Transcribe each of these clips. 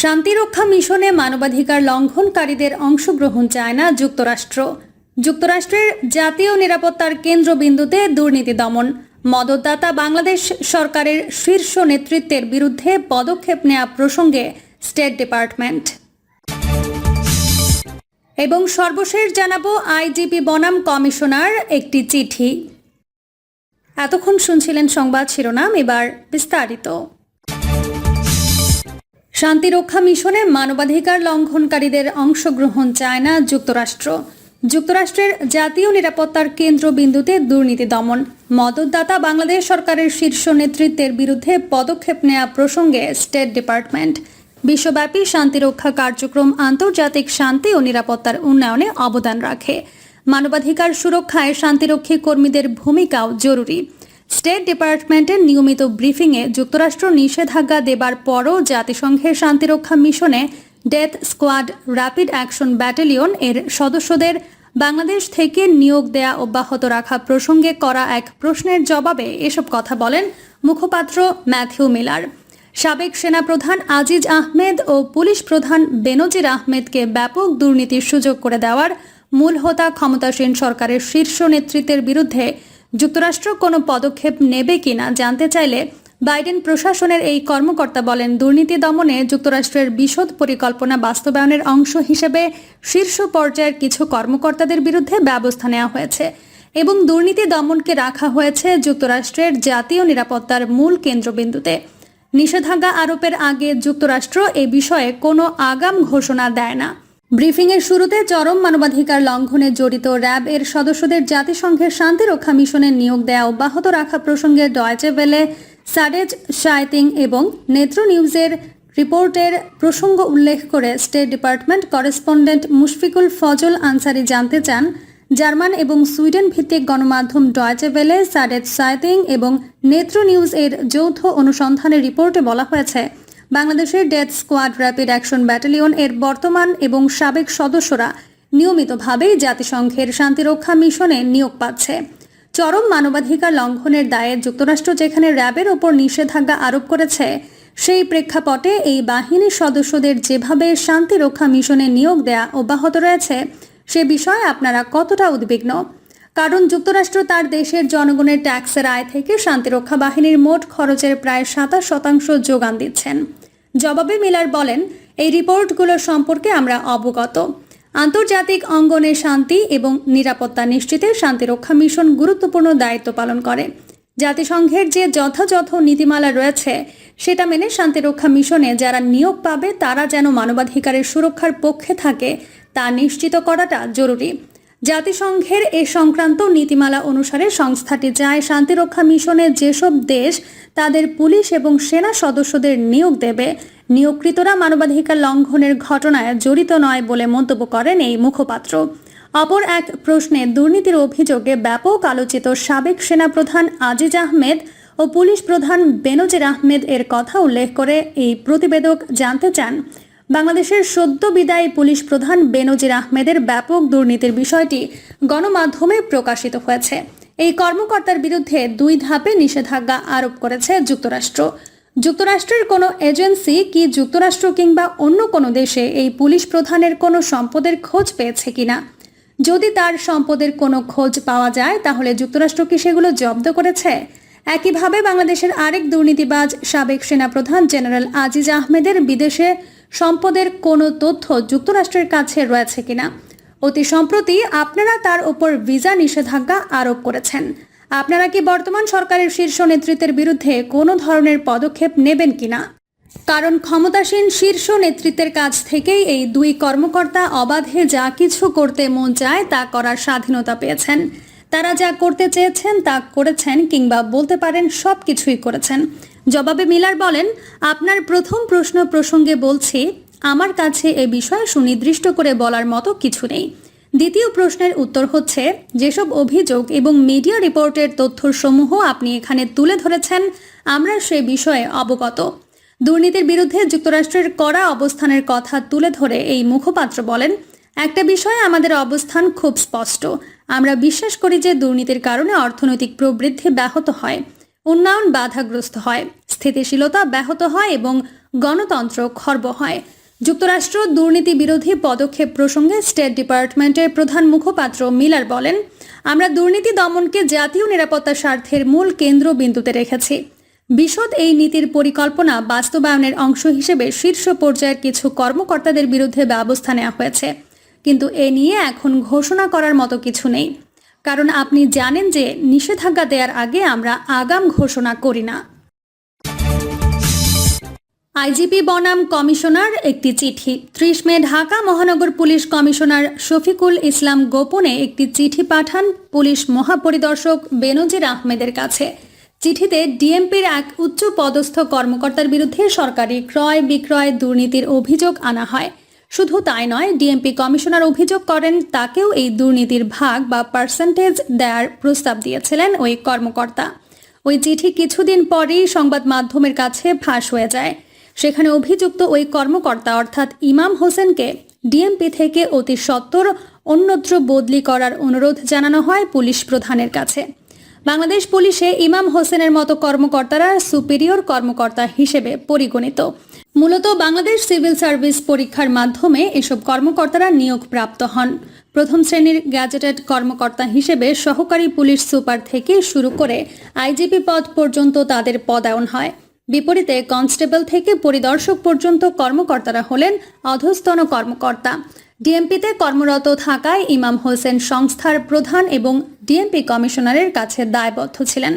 শান্তিরক্ষা মিশনে মানবাধিকার লঙ্ঘনকারীদের অংশগ্রহণ চায় না যুক্তরাষ্ট্র। যুক্তরাষ্ট্রের জাতীয় নিরাপত্তার কেন্দ্রবিন্দুতে দুর্নীতি দমন। মদতদাতা বাংলাদেশ সরকারের শীর্ষ নেতৃত্বের বিরুদ্ধে পদক্ষেপ নেওয়া প্রসঙ্গে স্টেট ডিপার্টমেন্ট। এবং সর্বশেষ জানাব আইজিপি বনাম কমিশনার একটি চিঠি। এতক্ষণ শুনছিলেন সংবাদ শিরোনাম, এবার বিস্তারিত। শান্তিরক্ষা মিশনে মানবাধিকার লঙ্ঘনকারীদের অংশগ্রহণ চায় না যুক্তরাষ্ট্র। যুক্তরাষ্ট্রের জাতীয় নিরাপত্তার কেন্দ্রবিন্দুতে দুর্নীতি দমন। মদতদাতা বাংলাদেশ সরকারের শীর্ষ নেতৃত্বের বিরুদ্ধে পদক্ষেপ নেওয়া প্রসঙ্গে স্টেট ডিপার্টমেন্ট। বিশ্বব্যাপী শান্তিরক্ষা কার্যক্রম আন্তর্জাতিক শান্তি ও নিরাপত্তার উন্নয়নে অবদান রাখে। মানবাধিকার সুরক্ষায় শান্তিরক্ষী কর্মীদের ভূমিকাও জরুরি। স্টেট ডিপার্টমেন্টের নিয়মিত ব্রিফিংয়ে যুক্তরাষ্ট্র নিষেধাজ্ঞা দেবার পরও জাতিসংঘের শান্তিরক্ষা মিশনে death squad rapid action battalion এর সদস্যদের বাংলাদেশ থেকে নিয়োগ দেয়া অব্যাহত রাখা প্রসঙ্গে করা এক প্রশ্নের জবাবে এসব কথা বলেন মুখপাত্র ম্যাথিউ মিলার। সাবেক সেনাপ্রধান আজিজ আহমেদ ও পুলিশ প্রধান বেনজির আহমেদকে ব্যাপক দুর্নীতির সুযোগ করে দেওয়ার মূল হোতা ক্ষমতাসীন সরকারের শীর্ষ নেতৃত্বের বিরুদ্ধে যুক্তরাষ্ট্র কোনো পদক্ষেপ নেবে কিনা জানতে চাইলে বাইডেন প্রশাসনের এই কর্মকর্তা বলেন, দুর্নীতি দমনে যুক্তরাষ্ট্রের বিশদ পরিকল্পনা বাস্তবায়নের অংশ হিসেবে শীর্ষ পর্যায়ের কিছু কর্মকর্তাদের বিরুদ্ধে ব্যবস্থা নেওয়া হয়েছে এবং দুর্নীতি দমনকে রাখা হয়েছে যুক্তরাষ্ট্রের জাতীয় নিরাপত্তার মূল কেন্দ্রবিন্দুতে। নিষেধাজ্ঞা আরোপের আগে যুক্তরাষ্ট্র এ বিষয়ে কোনো আগাম ঘোষণা দেয় না। ব্রিফিংয়ের শুরুতে চরম মানবাধিকার লঙ্ঘনে জড়িত র্যাব এর সদস্যদের জাতিসংঘের শান্তিরক্ষা মিশনে নিয়োগ দেয়া অব্যাহত রাখা প্রসঙ্গে ডয়েচে ভেলে সাডেজ শায়তিং এবং নেত্র নিউজের রিপোর্টের প্রসঙ্গ উল্লেখ করে state department correspondent Mushfiqul Fazal Ansari জানতে চান, জার্মান এবং সুইডেন ভিত্তিক গণমাধ্যম ডয়েচে ভেলে সাডেজ সাইতিং এবং নেত্র নিউজ এর যৌথ অনুসন্ধানের রিপোর্টে বলা হয়েছে বাংলাদেশের death squad rapid action battalion এর বর্তমান এবং সাবেক সদস্যরা নিয়মিতভাবেই জাতিসংঘের শান্তিরক্ষা মিশনে নিয়োগ পাচ্ছে। চরম মানবাধিকার লঙ্ঘনের দায়ে যুক্তরাষ্ট্র যেখানে র্যাবের ওপর নিষেধাজ্ঞা আরোপ করেছে, সেই প্রেক্ষাপটে এই বাহিনীর সদস্যদের যেভাবে শান্তিরক্ষা মিশনে নিয়োগ দেয়া অব্যাহত রয়েছে, সে বিষয়ে আপনারা কতটা উদ্বিগ্ন? কারণ যুক্তরাষ্ট্র তার দেশের জনগণের ট্যাক্সের আয় থেকে শান্তিরক্ষা বাহিনীর মোট খরচের প্রায় সাতাশ শতাংশ যোগান দিচ্ছেন। জবাবে মিলার বলেন, এই রিপোর্টগুলো সম্পর্কে আমরা অবগত। আন্তর্জাতিক অঙ্গনে শান্তি এবং নিরাপত্তা নিশ্চিতে শান্তিরক্ষা মিশন গুরুত্বপূর্ণ দায়িত্ব পালন করে। জাতিসংঘের যে যথাযথ নীতিমালা রয়েছে, সেটা মেনে শান্তিরক্ষা মিশনে যারা নিয়োগ পাবে, তারা যেন মানবাধিকারের সুরক্ষার পক্ষে থাকে, তা নিশ্চিত করাটা জরুরি। জাতিসংঘের এ সংক্রান্ত নীতিমালা অনুসারে সংস্থাটি চায় শান্তিরক্ষা মিশনে যেসব দেশ তাদের পুলিশ এবং সেনা সদস্যদের নিয়োগ দেবে, নিয়োগকৃতরা মানবাধিকার লঙ্ঘনের ঘটনায় জড়িত নয় বলে মন্তব্য করেন এই মুখপাত্র। অপর এক প্রশ্নে দুর্নীতির অভিযোগে ব্যাপক আলোচিত সাবেক সেনাপ্রধান আজিজ আহমেদ ও পুলিশ প্রধান বেনজির আহমেদ এর কথা উল্লেখ করে এই প্রতিবেদক জানতে চান। বাংলাদেশের সদ্য বিদায়ী পুলিশ প্রধান বেনজির আহমেদের ব্যাপক দুর্নীতির বিষয়টি গণমাধ্যমে প্রকাশিত হয়েছে। এই কর্মকর্তার বিরুদ্ধে দুই ধাপে নিষেধাজ্ঞা আরোপ করেছে যুক্তরাষ্ট্র। যুক্তরাষ্ট্রের কোনো এজেন্সি কি যুক্তরাষ্ট্র কিংবা অন্য কোনো দেশে এই পুলিশ প্রধানের কোনো সম্পদের খোঁজ পেয়েছে কিনা? যদি তার সম্পদের কোনো খোঁজ পাওয়া যায়, তাহলে যুক্তরাষ্ট্র কি সেগুলো জব্দ করেছে? একইভাবে বাংলাদেশের আরেক দুর্নীতিবাজ সাবেক সেনাপ্রধান জেনারেল আজিজ আহমেদের বিদেশে সম্পদের কোনো তথ্য যুক্তরাষ্ট্রের কাছে রয়েছে কিনা? অতি সম্প্রতি আপনারা তার ওপর ভিসা নিষেধাজ্ঞা আরোপ করেছেন। আপনারা কি বর্তমান সরকারের শীর্ষ নেতৃত্বের বিরুদ্ধে কোনো ধরনের পদক্ষেপ নেবেন কিনা? কারণ ক্ষমতাসীন শীর্ষ নেতৃত্বের কাছ থেকেই এই দুই কর্মকর্তা অবাধে যা কিছু করতে মন চায় তা করার স্বাধীনতা পেয়েছেন। তারা যা করতে চেয়েছেন তা করেছেন কিংবা বলতে পারেন সব কিছুই করেছেন। জবাবে মিলার বলেন, আপনার প্রথম প্রশ্ন প্রসঙ্গে বলছি, আমার কাছে এ বিষয়ে সুনির্দিষ্ট করে বলার মতো কিছু নেই। দ্বিতীয় প্রশ্নের উত্তর হচ্ছে, যেসব অভিযোগ এবং মিডিয়া রিপোর্টের তথ্যসমূহ আপনি এখানে তুলে ধরেছেন, আমরা সে বিষয়ে অবগত। দুর্নীতির বিরুদ্ধে যুক্তরাষ্ট্রের কড়া অবস্থানের কথা তুলে ধরে এই মুখপাত্র বলেন, একটা বিষয়ে আমাদের অবস্থান খুব স্পষ্ট। আমরা বিশ্বাস করি যে দুর্নীতির কারণে অর্থনৈতিক প্রবৃদ্ধি ব্যাহত হয়। উন্নয়ন বাধাগ্রস্ত হয়, স্থিতিশীলতা ব্যাহত হয় এবং গণতন্ত্র খর্ব হয়। যুক্তরাষ্ট্র দুর্নীতি বিরোধী পদক্ষেপ প্রসঙ্গে স্টেট ডিপার্টমেন্টের প্রধান মুখপাত্র মিলার বলেন, আমরা দুর্নীতি দমনকে জাতীয় নিরাপত্তা স্বার্থের মূল কেন্দ্রবিন্দুতে রেখেছি। বিশদ এই নীতির পরিকল্পনা বাস্তবায়নের অংশ হিসেবে শীর্ষ পর্যায়ের কিছু কর্মকর্তাদের বিরুদ্ধে ব্যবস্থা নেওয়া হয়েছে। কিন্তু এ নিয়ে এখন ঘোষণা করার মতো কিছু নেই। কারণ আপনি জানেন যে নিষেধাজ্ঞা দেওয়ার আগে আমরা আগাম ঘোষণা করি না। আইজিপি বনাম কমিশনার একটি চিঠি। ত্রিশ মে ঢাকা মহানগর পুলিশ কমিশনার শফিকুল ইসলাম গোপনে একটি চিঠি পাঠান পুলিশ মহাপরিদর্শক বেনজির আহমেদের কাছে। চিঠিতে ডিএমপির এক উচ্চ পদস্থ কর্মকর্তার বিরুদ্ধে সরকারি ক্রয় বিক্রয় দুর্নীতির অভিযোগ আনা হয়। শুধু তাই নয় ডিএমপি কমিশনার অভিযোগ করেন, তাকেও এই দুর্নীতির ভাগ বা পার্সেন্টেজ দেওয়ার প্রস্তাব দিয়েছিলেন ওই কর্মকর্তা। ওই চিঠি কিছুদিন পরেই সংবাদ মাধ্যমের কাছে ফাঁস হয়ে যায়। সেখানে অভিযুক্ত ওই কর্মকর্তা, অর্থাৎ ইমাম হোসেনকে ডিএমপি থেকে অতি সত্বর অন্যত্র বদলি করার অনুরোধ জানানো হয় পুলিশ প্রধানের কাছে। বাংলাদেশ পুলিশে ইমাম হোসেনের মতো কর্মকর্তারা সুপিরিয়র কর্মকর্তা হিসেবে পরিগণিত। মূলত বাংলাদেশ সিভিল সার্ভিস পরীক্ষার মাধ্যমে এসব কর্মকর্তারা নিয়োগ প্রাপ্ত হন। প্রথম শ্রেণির গ্যাজেটেড কর্মকর্তা হিসেবে সহকারী পুলিশ সুপার থেকে শুরু করে আইজিপি পদ পর্যন্ত তাদের পদায়ন হয়। বিপরীতে কনস্টেবল থেকে পরিদর্শক পর্যন্ত কর্মকর্তারা হলেন অধস্তন কর্মকর্তা। ডিএমপিতে কর্মরত থাকায় ইমাম হোসেন সংস্থার প্রধান এবং ডিএমপি কমিশনারের কাছে দায়বদ্ধ ছিলেন।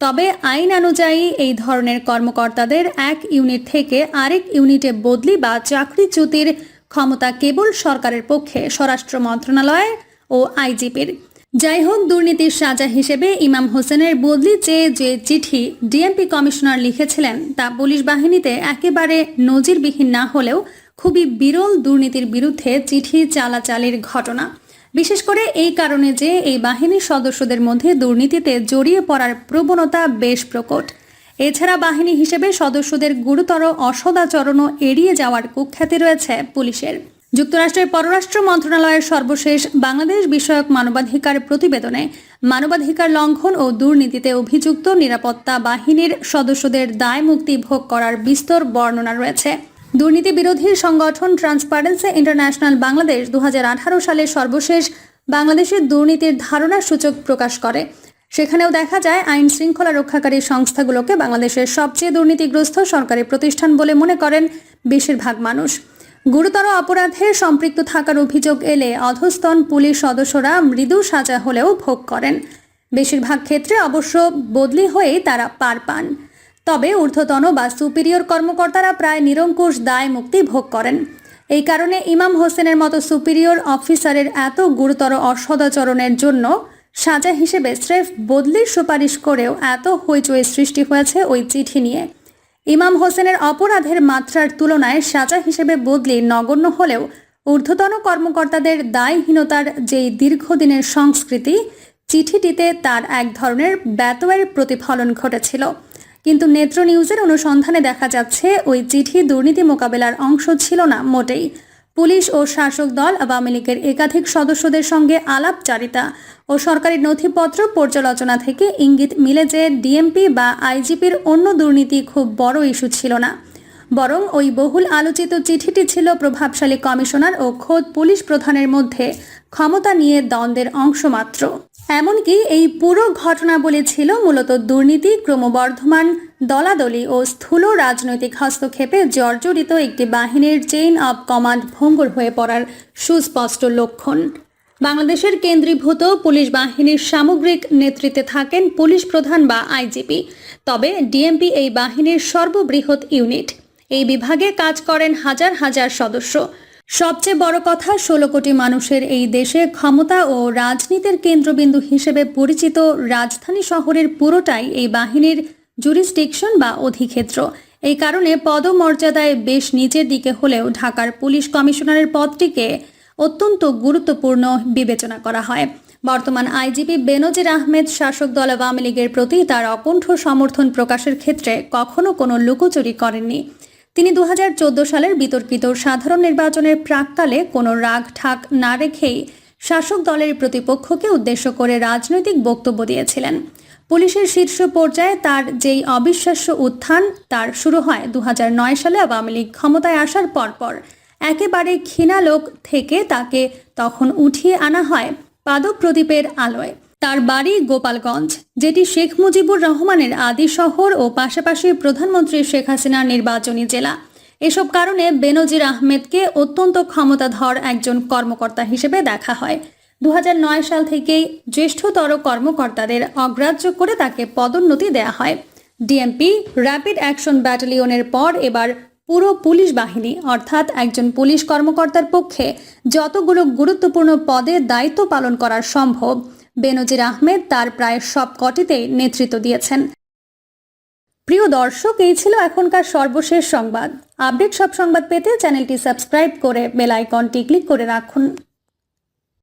তবে আইন অনুযায়ী এই ধরনের কর্মকর্তাদের এক ইউনিট থেকে আরেক ইউনিটে বদলি বা চাকরিচ্যুতির ক্ষমতা কেবল সরকারের পক্ষে, স্বরাষ্ট্র মন্ত্রণালয় ও আইজিপির। যাই হোক দুর্নীতির সাজা হিসেবে ইমাম হোসেনের বদলি চেয়ে যে চিঠি ডিএমপি কমিশনার লিখেছিলেন, তা পুলিশ বাহিনীতে একেবারে নজিরবিহীন না হলেও খুবই বিরল দুর্নীতির বিরুদ্ধে চিঠি চালাচালির ঘটনা। বিশেষ করে এই কারণে যে এই বাহিনীর সদস্যদের মধ্যে দুর্নীতিতে জড়িয়ে পড়ার প্রবণতা বেশ প্রকট। এছাড়া বাহিনী হিসেবে সদস্যদের গুরুতর অসদাচরণও এড়িয়ে যাওয়ার কুখ্যাতি রয়েছে পুলিশের। যুক্তরাষ্ট্রের পররাষ্ট্র মন্ত্রণালয়ের সর্বশেষ বাংলাদেশ বিষয়ক মানবাধিকার প্রতিবেদনে মানবাধিকার লঙ্ঘন ও দুর্নীতিতে অভিযুক্ত নিরাপত্তা বাহিনীর সদস্যদের দায় মুক্তি ভোগ করার বিস্তর বর্ণনা রয়েছে। দুর্নীতি বিরোধী সংগঠন ট্রান্সপারেন্সি ইন্টারন্যাশনাল বাংলাদেশ দু হাজার আঠারো সালে সর্বশেষ বাংলাদেশের দুর্নীতির ধারণার সূচক প্রকাশ করে। সেখানেও দেখা যায় আইন শৃঙ্খলা রক্ষাকারী সংস্থাগুলোকে বাংলাদেশের সবচেয়ে দুর্নীতিগ্রস্ত সরকারি প্রতিষ্ঠান বলে মনে করেন বেশিরভাগ মানুষ। গুরুতর অপরাধে সম্পৃক্ত থাকার অভিযোগ এলে অধস্তন পুলিশ সদস্যরা মৃদু সাজা হলেও ভোগ করেন। বেশিরভাগ ক্ষেত্রে অবশ্য বদলি হয়েই তারা পার পান। তবে ঊর্ধ্বতন বা সুপিরিয়র কর্মকর্তারা প্রায় নিরঙ্কুশ দায় মুক্তি ভোগ করেন। এই কারণে ইমাম হোসেনের মতো সুপিরিয়র অফিসারের এত গুরুতর অসদাচরণের জন্য সাজা হিসেবে স্রেফ বদলির সুপারিশ করেও এত হইচই সৃষ্টি হয়েছে ওই চিঠি নিয়ে। ইমাম হোসেনের অপরাধের মাত্রার তুলনায় সাজা হিসেবে বদলি নগণ্য হলেও ঊর্ধ্বতন কর্মকর্তাদের দায়হীনতার যেই দীর্ঘদিনের সংস্কৃতি, চিঠিটিতে তার এক ধরনের ব্যতয়ের প্রতিফলন ঘটেছিল। কিন্তু নেত্র নিউজের অনুসন্ধানে দেখা যাচ্ছে, ওই চিঠি দুর্নীতি মোকাবেলার অংশ ছিল না, মোটেই। পুলিশ ও শাসক দল আওয়ামী লীগের একাধিক সদস্যদের সঙ্গে আলাপচারিতা ও সরকারি নথিপত্র পর্যালোচনা থেকে ইঙ্গিত মিলে যে ডিএমপি বা আইজিপির অন্য দুর্নীতি খুব বড় ইস্যু ছিল না। বরং ওই বহুল আলোচিত চিঠিটি ছিল প্রভাবশালী কমিশনার ও খোদ পুলিশ প্রধানের মধ্যে ক্ষমতা নিয়ে দ্বন্দ্বের অংশ মাত্র এমনকি এই পুরো ঘটনাবলী ছিল মূলত দুর্নীতি, ক্রমবর্ধমান দলাদলি ও স্থূল রাজনৈতিক হস্তক্ষেপে জর্জরিত একটি বাহিনীর চেইন অব কমান্ড ভঙ্গুর হয়ে পড়ার সুস্পষ্ট লক্ষণ। বাংলাদেশের কেন্দ্রীভূত পুলিশ বাহিনীর সামগ্রিক নেতৃত্বে থাকেন পুলিশ প্রধান বা আইজিপি। তবে ডিএমপি এই বাহিনীর সর্ববৃহৎ ইউনিট। এই বিভাগে কাজ করেন হাজার হাজার সদস্য। সবচেয়ে বড় কথা, ষোলো কোটি মানুষের এই দেশে ক্ষমতা ও রাজনীতির কেন্দ্রবিন্দু হিসেবে পরিচিত রাজধানী শহরের পুরোটাই এই বাহিনীর জুরিসডিকশন বা অধিক্ষেত্র। এই কারণে পদমর্যাদায় বেশ নিচের দিকে হলেও ঢাকার পুলিশ কমিশনারের পদটিকে অত্যন্ত গুরুত্বপূর্ণ বিবেচনা করা হয়। বর্তমান আইজিপি বেনজির আহমেদ শাসক দল আওয়ামী লীগের প্রতি তার অকণ্ঠ সমর্থন প্রকাশের ক্ষেত্রে কখনো কোনো লুকোচুরি করেননি। তিনি দু হাজার চোদ্দ সালের বিতর্কিত সাধারণ নির্বাচনের প্রাককালে কোনো রাগ ঠাক না রেখেই শাসক দলের প্রতিপক্ষকে উদ্দেশ্য করে রাজনৈতিক বক্তব্য দিয়েছিলেন। পুলিশের শীর্ষ পর্যায়ে তার যেই অবিশ্বাস্য উত্থান, তার শুরু হয় দু হাজার নয় সালে আওয়ামী লীগ ক্ষমতায় আসার পরপর। একেবারে ক্ষীণালোক থেকে তাকে তখন উঠিয়ে আনা হয় পাদপ্রদীপের আলোয়। তার বাড়ি গোপালগঞ্জ, যেটি শেখ মুজিবুর রহমানের আদি শহর ও পাশাপাশি প্রধানমন্ত্রী শেখ হাসিনার নির্বাচনী জেলা। এসব কারণে বেনজির আহমেদকে অত্যন্ত ক্ষমতাধর একজন কর্মকর্তা হিসেবে দেখা হয়। দু হাজার নয় সাল থেকেই জ্যেষ্ঠতর কর্মকর্তাদের অগ্রাহ্য করে তাকে পদোন্নতি দেয়া হয়। ডিএমপি র্যাপিড অ্যাকশন ব্যাটালিয়নের পর এবার পুরো পুলিশ বাহিনী, অর্থাৎ একজন পুলিশ কর্মকর্তার পক্ষে যতগুলো গুরুত্বপূর্ণ পদে দায়িত্ব পালন করা সম্ভব। বেনজির আহমেদ তার প্রায় সব কটিতেই নেতৃত্ব দিয়েছেন। প্রিয় দর্শক, এই ছিল এখনকার সর্বশেষ সংবাদ। আপডেট সব সংবাদ পেতে চ্যানেলটি সাবস্ক্রাইব করে বেল আইকনটি ক্লিক করে রাখুন।